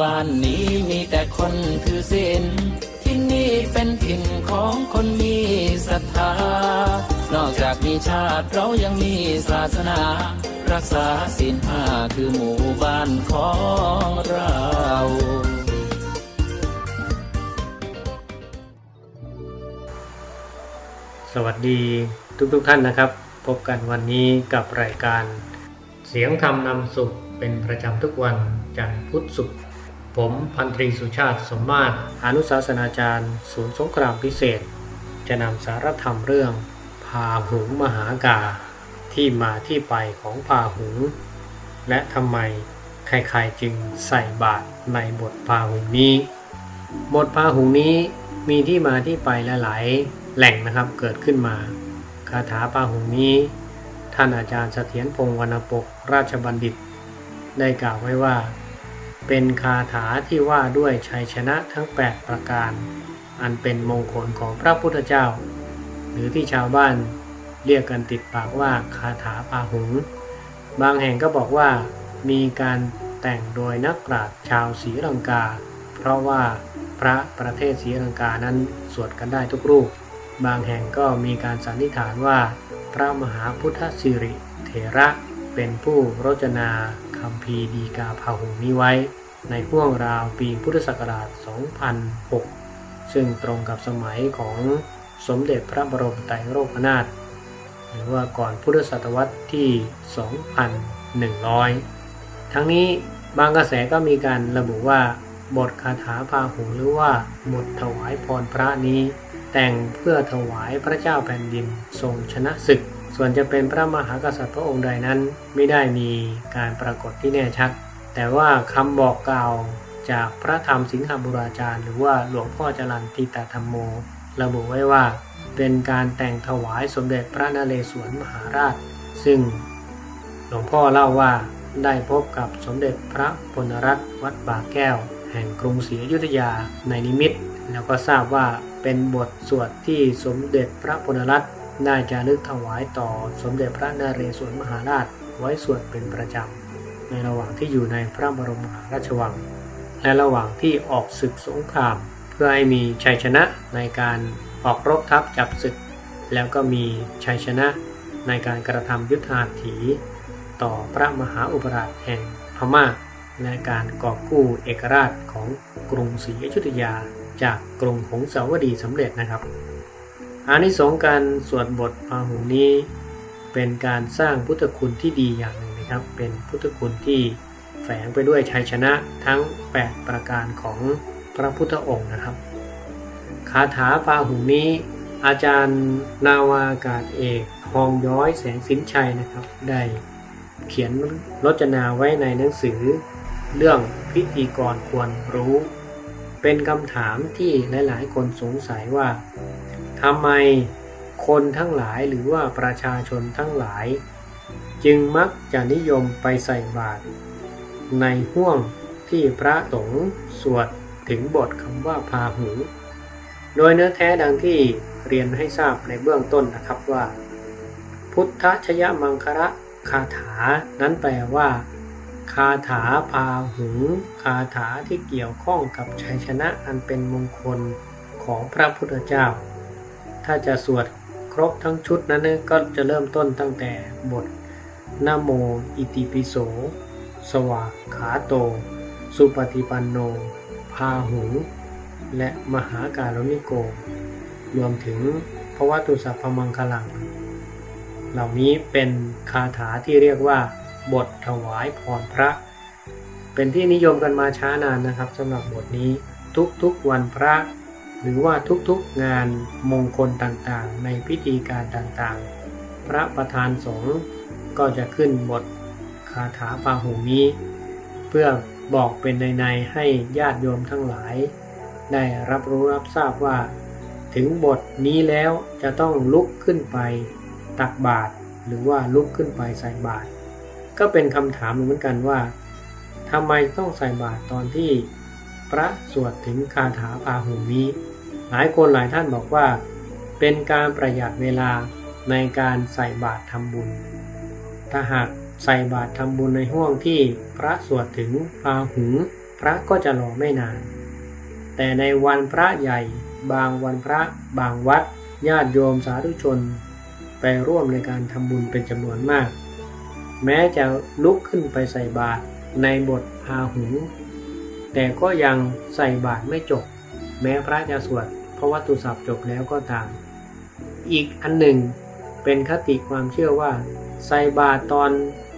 บ้านนี้มีแต่คนถือศีลที่นี่เป็นถิ่นของคนมีศรัทธา นอกจากมีชาติเรายังมีศาสนา รักษาศีลห้าคือหมู่บ้านของเราสวัสดีทุกๆทท่านนะครับ พบกันวันนี้กับรายการ เสียงธรรมนำสุขเป็นประจำทุกวันจันทร์พุธศุกร์ ผมพันตรีสุชาติสมมาตรอนุศาสนาจารย์ ศูนย์สงครามพิเศษ จะนำสารธรรมเรื่อง พาหุงมหากา ที่มาที่ไปของพาหุง และทำไมใครๆจึงใส่บาตรในบทพาหุงนี้ บทพาหุงนี้มีที่มาที่ไปหลายๆแหล่งนะครับเกิดขึ้นมา คาถาพาหุงนี้ ท่านอาจารย์เสถียรพงศ์วรรณปกราชบัณฑิต ได้กล่าวไว้ว่า เป็นคาถาที่ว่าด้วยชัยชนะทั้ง 8 ประการ อันเป็นมงคลของพระพุทธเจ้า หรือที่ชาวบ้านเรียกกันติดปากว่าคาถาพาหุง บางแห่งก็บอกว่ามีการแต่งโดยนักปราชญ์ชาวศรีลังกา เพราะว่าพระประเทศศรีลังกานั้นสวดกันได้ทุกรูป บางแห่งก็มีการสันนิษฐานว่า พระมหาพุทธสิริเถระเป็นผู้รจนา คำพีดีกาพาหุงนี้ไว้ ในห่วงราวปีพุทธศักราช 2006 ซึ่งตรงกับสมัยของสมเด็จพระบรมไตรโลกนาถหรือว่าก่อนพุทธศตวรรษที่ 2,100 ทั้งนี้บางกระแสก็มีการระบุว่าบทคาถาพาหุงหรือว่าบทถวายพรพระนี้ แต่งเพื่อถวายพระเจ้าแผ่นดินทรงชนะศึก ส่วนจะเป็นพระมหากษัตริย์พระองค์ใดนั้นไม่ได้มีการปรากฏที่แน่ชัด แต่ว่าคำบอกกล่าวจากพระธรรมสิงหบุราจารย์ หรือว่าหลวงพ่อจรันติตาธรรมโม ระบุไว้ว่า เป็นการแต่งถวายสมเด็จพระนเรศวรมหาราช ซึ่งหลวงพ่อเล่าว่าได้พบกับสมเด็จพระพลรัตน์วัดบางแก้ว แห่งกรุงศรีอยุธยาในนิมิต แล้วก็ทราบว่าเป็นบทสวดที่สมเด็จพระพลรัตน์ ได้จารึกถวายต่อสมเด็จพระนเรศวรมหาราชไว้สวดเป็นประจำ ในระหว่างที่อยู่ในพระบรมมหาราชวัง และระหว่างที่ออกศึกสงคราม เพื่อให้มีชัยชนะในการออกรบทัพจับศึก แล้วก็มีชัยชนะในการกระทำยุทธาถีต่อพระมหาอุปราชแห่งพม่าในการกอบกู้เอกราชของกรุงศรีอยุธยา จากกรุงหงสาวดีสำเร็จนะครับ อานิสงส์การสวดบทพาหุงนี้เป็นการสร้างพุทธคุณที่ดีอย่างหนึ่งนะครับ เป็นพุทธคุณที่แฝงไปด้วยชัยชนะทั้ง 8 ประการของพระพุทธองค์นะครับ คาถาพาหุงนี้ อาจารย์นาวาอากาศเอกทองย้อยแสงสินชัยนะครับ ได้เขียนรจนาไว้ในหนังสือ เรื่องพิธีกรควรรู้ เป็นคำถามที่หลาย ๆ คนสงสัยว่า ทำไมคนทั้งหลายหรือว่าประชาชนทั้งหลาย จึงมักจะนิยมไปใส่บาตรในห่วงที่พระสงฆ์สวดถึงบทคำว่าพาหู โดยเนื้อแท้ดังที่เรียนให้ทราบในเบื้องต้นนะครับว่า พุทธชยมังคระคาถานั้นแปลว่า คาถาพาหุงคาถาที่เกี่ยวข้องกับชัยชนะอันเป็นมงคลของพระพุทธเจ้า ถ้าจะสวดครบทั้งชุดนั้นก็จะเริ่มต้นตั้งแต่บทนโมอิติปิโส สวากขาโต สุปฏิปันโน พาหุงและมหาการุณิโก รวมถึงพระวัตุสัพพมังคลัง เหล่านี้เป็นคาถาที่เรียกว่าบทถวายพรพระ เป็นที่นิยมกันมาช้านานนะครับสำหรับบทนี้ทุกๆวันพระ หรือว่าทุกๆงานมงคลต่างๆ ในพิธีการต่างๆ พระประธานสงฆ์ก็จะขึ้นบทคาถาพาหูนี้ เพื่อบอกเป็นในๆให้ญาติโยมทั้งหลาย ได้รับรู้รับทราบว่า ถึงบทนี้แล้วจะต้องลุกขึ้นไปตักบาตรหรือว่าลุกขึ้นไปใส่บาตรก็เป็นคำถามเหมือนกันว่าทำไมต้องใส่บาตรตอนที่พระสวดถึงคาถาพาหูนี้ หลายคนหลายท่านบอกว่า เป็นการประหยัดเวลาในการใส่บาตรทำบุญ ถ้าหากใส่บาตรทำบุญในห่วงที่พระสวดถึงพาหุงพระก็จะรอไม่นาน แต่ในวันพระใหญ่ บางวันพระบางวัด ญาติโยมสาธุชน ไปร่วมในการทำบุญเป็นจำนวนมาก แม้จะลุกขึ้นไปใส่บาตรในบทพาหุงแต่ก็ยังใส่บาตรไม่จบ แม้พระจะสวด พราะวัตตุศัพท์จบแล้วก็ตาม อีกอันหนึ่งเป็นคติความเชื่อว่า ใส่บาตรตอน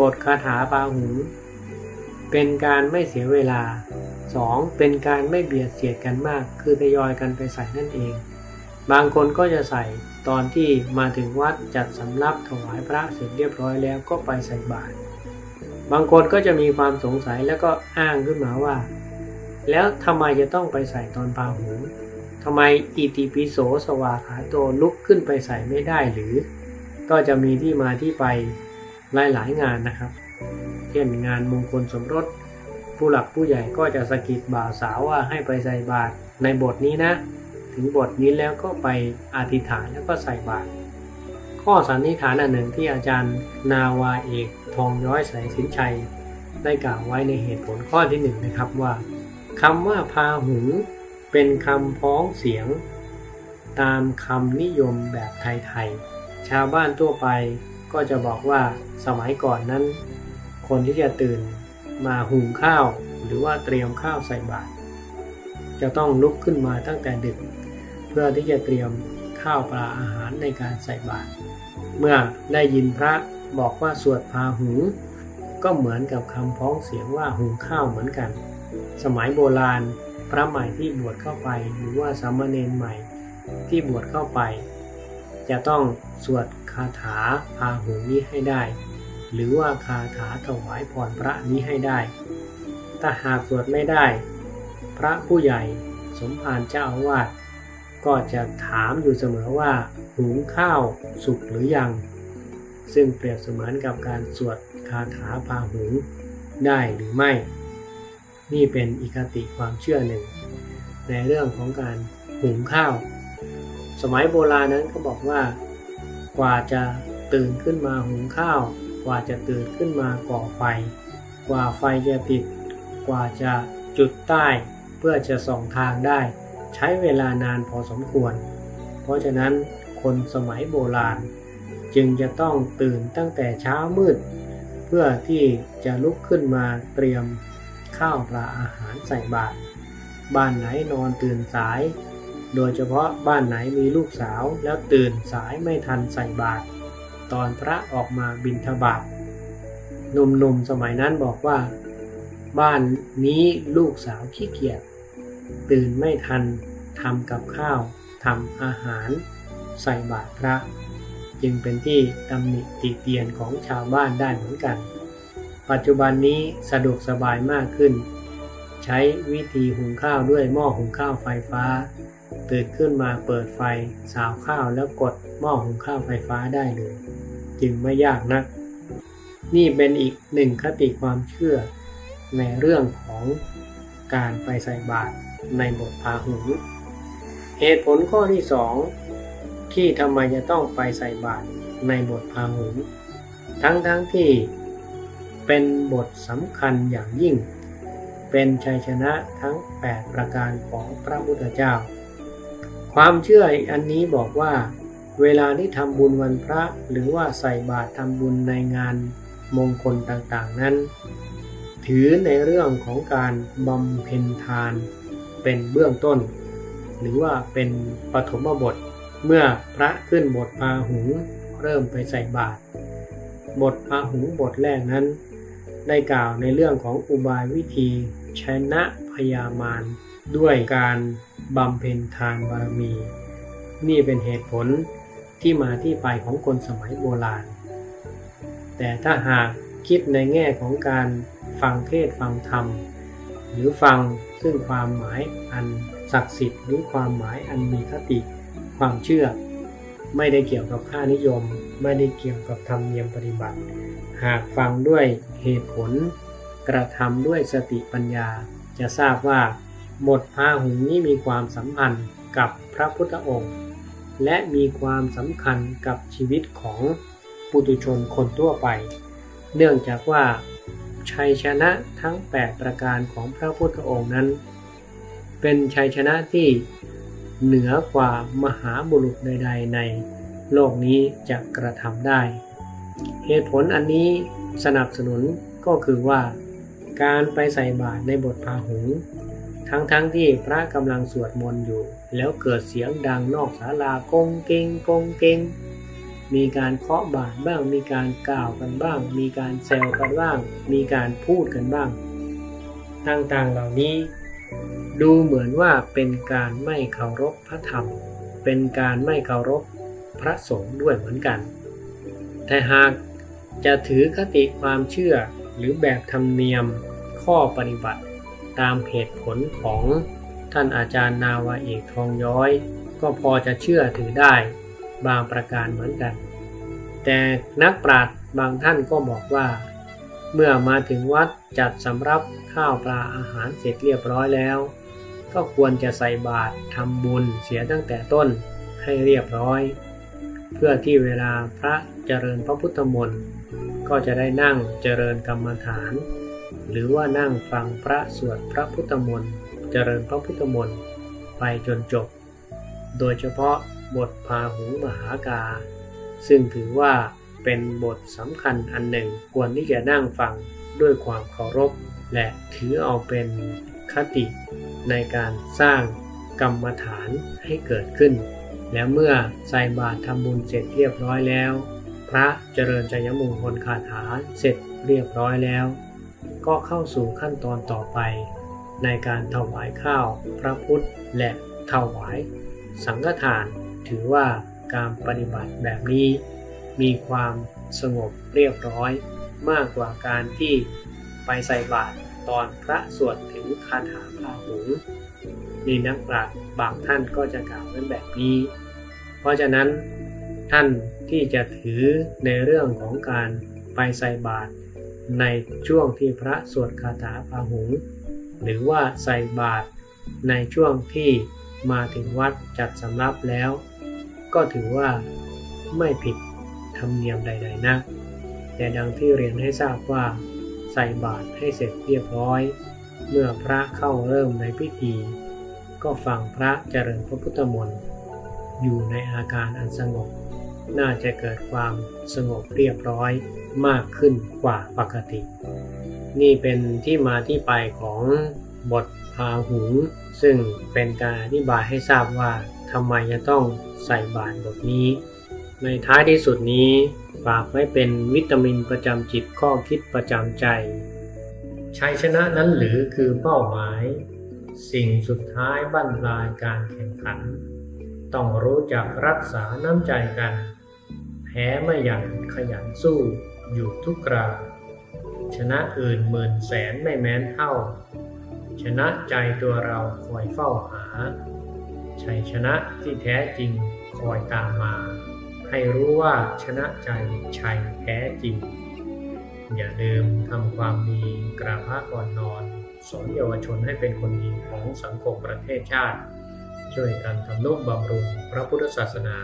บทคาถาปาหุงเป็นการไม่เสียเวลา 2. เป็นการไม่เบียดเสียดกันมาก คือทยอยกันไปใส่นั่นเอง บางคนก็จะใส่ตอนที่มาถึงวัดจัดสำรับถวายพระเสร็จเรียบร้อยแล้วก็ไปใส่บาตรบางคนก็จะมีความสงสัยแล้วก็อ้างขึ้นมาว่า แล้วทำไมจะต้องไปใส่ตอนปาหู ทำไมอิติปิโสสวาขาโตลุกขึ้นไปใส่ไม่ได้หรือ ก็จะมีที่มาที่ไปหลายๆงานนะครับ เช่นงานมงคลสมรส ผู้หลักผู้ใหญ่ก็จะสะกิดบ่าวสาวว่าให้ไปใส่บาตรในบทนี้นะ ถึงบทนี้แล้วก็ไปอธิษฐานแล้วก็ใส่บาตรข้อสันนิษฐานอันหนึ่งที่อาจารย์นาวาเอกทองย้อยใสสินชัย ได้กล่าวไว้ในเหตุผลข้อที่หนึ่งนะครับว่าคำว่าพาหุง เป็นคำพ้องเสียง ตามคำนิยมแบบไทยๆ ชาวบ้านทั่วไปก็จะบอกว่าสมัยก่อนนั้น คนที่จะตื่นมาหุงข้าว หรือว่าเตรียมข้าวใส่บาตรจะต้องลุกขึ้นมาตั้งแต่ดึก เพื่อที่จะเตรียมข้าวปลาอาหารในการใส่บาตรเมื่อได้ยินพระบอกว่าสวดพาหุงก็เหมือนกับคำพ้องเสียงว่าหุงข้าวเหมือนกัน สมัยโบราณ พระใหม่ที่บวชเข้าไปหรือว่าสามเณรใหม่ที่บวชเข้าไป จะต้องสวดคาถาพาหุงนี้ให้ได้ หรือว่าคาถาถวายพรพระนี้ให้ได้ ถ้าหากสวดไม่ได้ พระผู้ใหญ่สมภารเจ้าอาวาสก็จะถามอยู่เสมอว่าหุงข้าวสุกหรือยัง ซึ่งเปรียบเสมือนกับการสวดคาถาพาหุงได้หรือไม่ นี่เป็นอีกคติความเชื่อหนึ่ง ในเรื่องของการหุงข้าว สมัยโบราณนั้นก็บอกว่า กว่าจะตื่นขึ้นมาหุงข้าว กว่าจะตื่นขึ้นมาก่อไฟ กว่าไฟจะติด กว่าจะจุดใต้ เพื่อจะส่องทางได้ ใช้เวลานานพอสมควร เพราะฉะนั้นคนสมัยโบราณ จึงจะต้องตื่นตั้งแต่เช้ามืด เพื่อที่จะลุกขึ้นมาเตรียม ข้าวปลาอาหารใส่บาตรบ้านไหนนอนตื่นสาย โดยเฉพาะบ้านไหนมีลูกสาวแล้วตื่นสายไม่ทันใส่บาตรตอนพระออกมาบิณฑบาตหนุ่มๆสมัยนั้นบอกว่า บ้านนี้ลูกสาวขี้เกียจตื่นไม่ทันทำกับข้าวทำอาหาร ใส่บาตรพระ จึงเป็นที่ตำหนิติเตียนของชาวบ้านได้เหมือนกัน ปัจจุบันนี้สะดวกสบายมากขึ้น ใช้วิธีหุงข้าวด้วยหม้อหุงข้าวไฟฟ้า ตื่นขึ้นมาเปิดไฟ สาวข้าวแล้วกดหม้อหุงข้าวไฟฟ้าได้เลย จึงไม่ยากนัก นี่เป็นอีกหนึ่งคติความเชื่อ ในเรื่องของการไปใส่บาตรในบทพาหุงเหตุผลข้อที่สองที่ทำไมจะต้องไปใส่บาตรในบทพาหุงทั้งๆทที่ เป็นบทสำคัญอย่างยิ่ง เป็นชัยชนะทั้ง 8 ประการของพระพุทธเจ้า ความเชื่ออันนี้บอกว่า เวลาที่ทำบุญวันพระหรือว่าใส่บาตรทำบุญในงานมงคลต่างๆนั้น ถือในเรื่องของการบำเพ็ญทานเป็นเบื้องต้น หรือว่าเป็นปฐมบทเมื่อพระขึ้นบทพาหุงเริ่มไปใส่บาตรบทพาหุงบทแรกนั้น ได้กล่าวในเรื่องของอุบายวิธีชนะพยามารด้วยการบำเพ็ญทานบารมี นี่เป็นเหตุผลที่มาที่ไปของคนสมัยโบราณ แต่ถ้าหากคิดในแง่ของการฟังเทศฟังธรรม หรือฟังซึ่งความหมายอันศักดิ์สิทธิ์ หรือความหมายอันมีคติความเชื่อ ไม่ได้เกี่ยวกับค่านิยม ไม่ได้เกี่ยวกับธรรมเนียมปฏิบัติ หากฟังด้วยเหตุผล กระทำด้วยสติปัญญา จะทราบว่าบทพาหุงนี้มีความสัมพันธ์กับพระพุทธองค์ และมีความสำคัญกับชีวิตของปุถุชนคนทั่วไป เนื่องจากว่าชัยชนะทั้ง 8 ประการของพระพุทธองค์นั้น เป็นชัยชนะที่เหนือกว่ามหาบุรุษใด ๆ ในโลกนี้จะกระทำได้ เหตุผลอันนี้สนับสนุนก็คือว่า การไปใส่บาตรในบทพาหุง ทั้งๆทที่พระกำลังสวดมนต์อยู่ แล้วเกิดเสียงดังนอกศาลากงเกงกงเกงมีการเคาะบาตรบ้าง มีการกล่าวกันบ้าง มีการแซวกันบ้าง มีการพูดกันบ้าง ต่างๆเหล่านี้ ดูเหมือนว่าเป็นการไม่เคารพพระธรรม เป็นการไม่เคารพพระสงฆ์ด้วยเหมือนกัน แต่หาก จะถือคติความเชื่อหรือแบบธรรมเนียมข้อปฏิบัติตามเหตุผลของท่านอาจารย์นาวาเอกทองย้อย ก็พอจะเชื่อถือได้บางประการเหมือนกัน แต่นักปราชญ์บางท่านก็บอกว่า เมื่อมาถึงวัดจัดสำรับข้าวปลาอาหารเสร็จเรียบร้อยแล้ว ก็ควรจะใส่บาตรทำบุญเสียตั้งแต่ต้นให้เรียบร้อย เพื่อที่เวลาพระเจริญพระพุทธมนต์ ก็จะได้นั่งเจริญกรรมฐาน หรือว่านั่งฟังพระสวดพระพุทธมนต์เจริญพระพุทธมนต์ไปจนจบ โดยเฉพาะบทพาหุงมหากา ซึ่งถือว่าเป็นบทสำคัญอันหนึ่งควรที่จะนั่งฟังด้วยความเคารพ และถือเอาเป็นคติในการสร้างกรรมฐานให้เกิดขึ้น และเมื่อใส่บาตรทำบุญเสร็จเรียบร้อยแล้ว พระเจริญใจยมงคลคาถาเสร็จเรียบร้อยแล้ว ก็เข้าสู่ขั้นตอนต่อไป ในการถวายข้าวพระพุทธและถวาย สังฆทาน ถือว่าการปฏิบัติแบบนี้ มีความสงบเรียบร้อย มากกว่าการที่ไปใส่บาตรตอนพระสวดถึงคาถาพาหุงส์มีนักปราชญ์บางท่านก็จะกล่าวไว้แบบนี้ เพราะฉะนั้น ท่านที่จะถือในเรื่องของการไปใส่บาตรในช่วงที่พระสวดคาถาพาหุง หรือว่าใส่บาตรในช่วงที่มาถึงวัดจัดสำรับแล้ว ก็ถือว่าไม่ผิดธรรมเนียมใดๆนะ แต่ดังที่เรียนให้ทราบว่า ใส่บาตรให้เสร็จเรียบร้อย เมื่อพระเข้าเริ่มในพิธี ก็ฟังพระเจริญพระพุทธมนต์อยู่ในอาการอันสงบ น่าจะเกิดความสงบเรียบร้อยมากขึ้นกว่าปกติ นี่เป็นที่มาที่ไปของบทพาหุง ซึ่งเป็นการอธิบายให้ทราบว่าทำไมจะต้องใส่บาตรบทนี้ ในท้ายที่สุดนี้ฝากไว้เป็นวิตามินประจำจิตข้อคิดประจำใจ ชัยชนะนั้นหรือคือเป้าหมาย สิ่งสุดท้ายบั้นปลายการแข่งขัน ต้องรู้จักรักษาน้ำใจกัน แพ้ไม่หยันขยันสู้อยู่ทุกกราชนะอื่นหมื่นแสนไม่แม้นเท่า ชนะใจตัวเราคอยเฝ้าหา ชัยชนะที่แท้จริงคอยตามมา ให้รู้ว่าชนะใจชัยแท้จริง อย่าลืมทำความดีกราบพระก่อนนอน สอนเยาวชนให้เป็นคนดีของสังคมประเทศชาติ ช่วยกันทำนุบำรุงพระพุทธศาสนา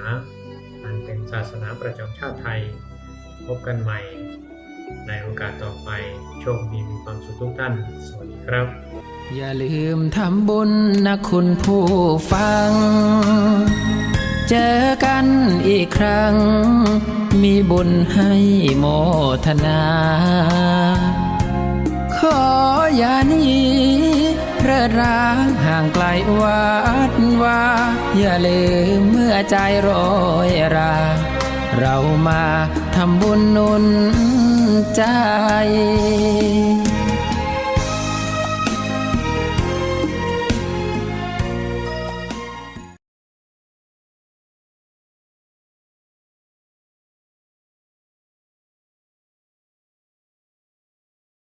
อันเป็นศาสนาประจำชาติไทย พบกันใหม่ ในโอกาสต่อไป โชคดีมีความสุขทุกท่าน สวัสดีครับ อย่าลืมทำบุญนะคุณผู้ฟัง เจอกันอีกครั้ง มีบุญให้โมทนา ขออย่านีเริ ดร้างห่างไกลวัดว่าอย่าลืมเมื่อใจโรยรา เรามาทำบุญนุนใจ